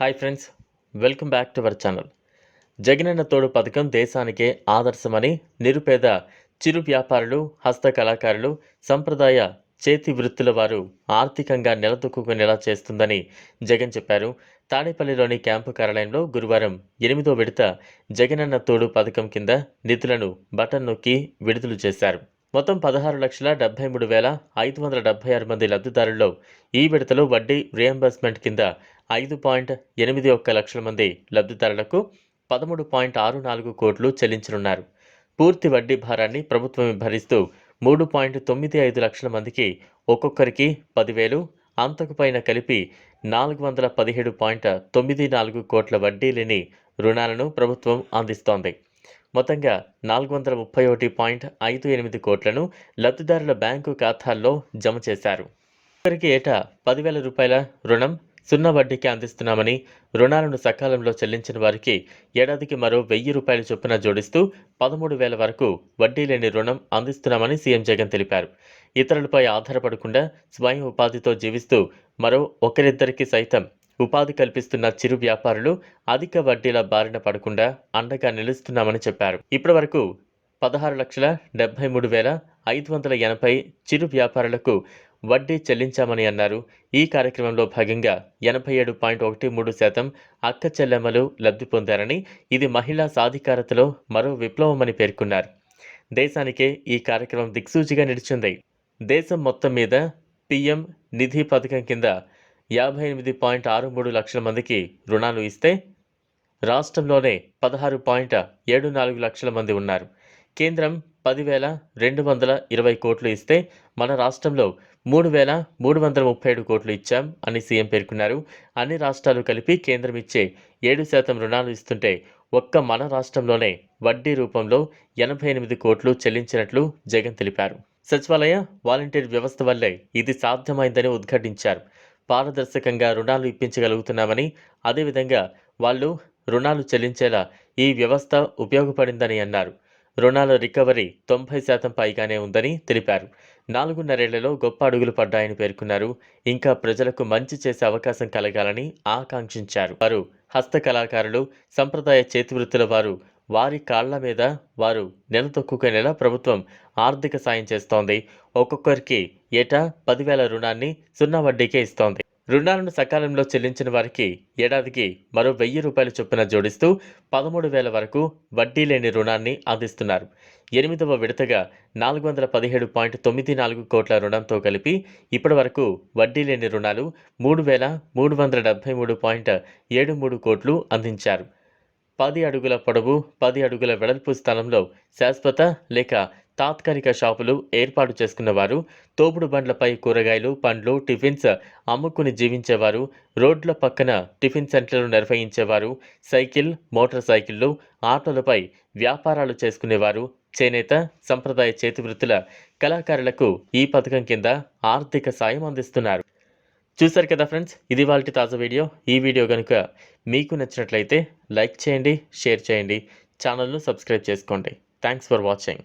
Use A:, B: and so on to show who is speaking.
A: Hi friends welcome back to our channel. Jagananna Thodu పథకం దేశానికే ఆదర్శమని నిరుపేద చిరు వ్యాపారులు హస్త కళాకారులు సంప్రదాయ చేతి వృత్తుల వారు ఆర్థికంగా నిలదొక్కునేలా చేస్తుందని జగన్ చెప్పారు. తాడేపల్లిలోని క్యాంపు కార్యాలయంలో గురువారం ఎనిమిదో విడత జగనన్న తోడు పథకం కింద నిధులను బటన్ నొక్కి విడుదల చేశారు. మొత్తం పదహారు లక్షల డెబ్బై మూడు వేల ఐదు వందల డెబ్బై ఆరు మంది లబ్ధిదారుల్లో ఈ విడతలో వడ్డీ రియంబర్స్మెంట్ కింద ఐదు పాయింట్ ఎనిమిది ఒక్క లక్షల మంది లబ్ధిదారులకు పదమూడు పాయింట్ ఆరు నాలుగు కోట్లు చెల్లించనున్నారు. పూర్తి వడ్డీ భారాన్ని ప్రభుత్వమే భరిస్తూ మూడు పాయింట్ తొమ్మిది ఐదు లక్షల మందికి ఒక్కొక్కరికి పదివేలు అంతకు పైన కలిపి నాలుగు వందల పదిహేడు పాయింట్ తొమ్మిది నాలుగు కోట్ల వడ్డీ లేని రుణాలను ప్రభుత్వం అందిస్తోంది. మొత్తంగా నాలుగు వందల ముప్పై ఒకటి పాయింట్ ఐదు ఎనిమిది కోట్లను లబ్ధిదారుల బ్యాంకు ఖాతాల్లో జమ చేశారు. ఒకరికి ఏటా పదివేల రూపాయల రుణం సున్నా వడ్డీకి అందిస్తున్నామని రుణాలను సకాలంలో చెల్లించిన వారికి ఏడాదికి మరో వెయ్యి రూపాయల చొప్పున జోడిస్తూ పదమూడు వేల వరకు వడ్డీ లేని రుణం అందిస్తున్నామని సీఎం జగన్ తెలిపారు. ఇతరులపై ఆధారపడకుండా స్వయం ఉపాధితో జీవిస్తూ మరో ఒకరిద్దరికి సైతం ఉపాధి కల్పిస్తున్న చిరు వ్యాపారులు అధిక వడ్డీల బారిన పడకుండా అండగా నిలుస్తున్నామని చెప్పారు. ఇప్పటివరకు పదహారు లక్షల డెబ్బై మూడు వేల ఐదు వందల ఎనభై చిరు వ్యాపారులకు వడ్డీ చెల్లించామని అన్నారు. ఈ కార్యక్రమంలో భాగంగా ఎనభై ఏడు పాయింట్ ఒకటి మూడు శాతం అక్క చెల్లెమ్మలు లబ్ధి పొందారని ఇది మహిళా సాధికారతలో మరో విప్లవమని పేర్కొన్నారు. దేశానికే ఈ కార్యక్రమం దిక్సూచిగా నిలిచింది. దేశం మొత్తం మీద పిఎం నిధి పథకం కింద యాభై ఎనిమిది పాయింట్ ఆరు మూడు లక్షల మందికి రుణాలు ఇస్తే రాష్ట్రంలోనే పదహారు పాయింట్ ఏడు నాలుగు లక్షల మంది ఉన్నారు. కేంద్రం పదివేల రెండు వందల ఇరవై కోట్లు ఇస్తే మన రాష్ట్రంలో మూడు వేల మూడు వందల ముప్పై ఏడు కోట్లు ఇచ్చాం అని సీఎం పేర్కొన్నారు. అన్ని రాష్ట్రాలు కలిపి కేంద్రం ఇచ్చే ఏడు శాతం రుణాలు ఇస్తుంటే ఒక్క మన రాష్ట్రంలోనే వడ్డీ రూపంలో ఎనభై ఎనిమిది కోట్లు చెల్లించినట్లు జగన్ తెలిపారు. సచివాలయ వాలంటీర్ వ్యవస్థ వల్లే ఇది సాధ్యమైందని ఉద్ఘాటించారు. పారదర్శకంగా రుణాలు ఇప్పించగలుగుతున్నామని అదేవిధంగా వాళ్ళు రుణాలు చెల్లించేలా ఈ వ్యవస్థ ఉపయోగపడిందని అన్నారు. రుణాల రికవరీ తొంభై శాతం పైగానే ఉందని తెలిపారు. నాలుగున్నరేళ్ళలో గొప్ప అడుగులు పడ్డాయని పేర్కొన్నారు. ఇంకా ప్రజలకు మంచి చేసే అవకాశం కలగాలని ఆకాంక్షించారు. వారు హస్త కళాకారులు సంప్రదాయ చేతివృత్తుల వారు వారి కాళ్ళ మీద వారు నెలతొక్కుకునేలా ప్రభుత్వం ఆర్థిక సాయం చేస్తోంది. ఒక్కొక్కరికి ఏటా పదివేల రుణాన్ని సున్నా వడ్డీకే ఇస్తోంది. రుణాలను సకాలంలో చెల్లించిన వారికి ఏడాదికి మరో వెయ్యి రూపాయలు చొప్పున జోడిస్తూ పదమూడు వేల వరకు వడ్డీ లేని రుణాన్ని అందిస్తున్నారు. ఎనిమిదవ విడతగా నాలుగు వందల పదిహేడు పాయింట్ తొమ్మిది నాలుగు కోట్ల రుణంతో కలిపి ఇప్పటి వరకు వడ్డీ లేని రుణాలు మూడు వేల మూడు వందల డెబ్బై మూడు పాయింట్ ఏడు మూడు కోట్లు అందించారు. పది అడుగుల పొడవు పది అడుగుల వెడల్పు స్థలంలో శాశ్వత లేక తాత్కాలిక షాపులు ఏర్పాటు చేసుకున్నవారు తోపుడు బండ్లపై కూరగాయలు పండ్లు టిఫిన్స్ అమ్ముకుని జీవించేవారు రోడ్ల పక్కన టిఫిన్ సెంటర్లు నిర్వహించేవారు సైకిల్ మోటార్ సైకిళ్ళు ఆటోలపై వ్యాపారాలు చేసుకునేవారు. చేనేత సంప్రదాయ చేతి వృత్తుల కళాకారులకు ఈ పథకం కింద ఆర్థిక సాయం అందిస్తున్నారు. చూశారు కదా ఫ్రెండ్స్ ఇది వాళ్ళ తాజా వీడియో. ఈ వీడియో కనుక మీకు నచ్చినట్లయితే లైక్ చేయండి షేర్ చేయండి. ఛానల్ను సబ్స్క్రైబ్ చేసుకోండి. Thanks for watching.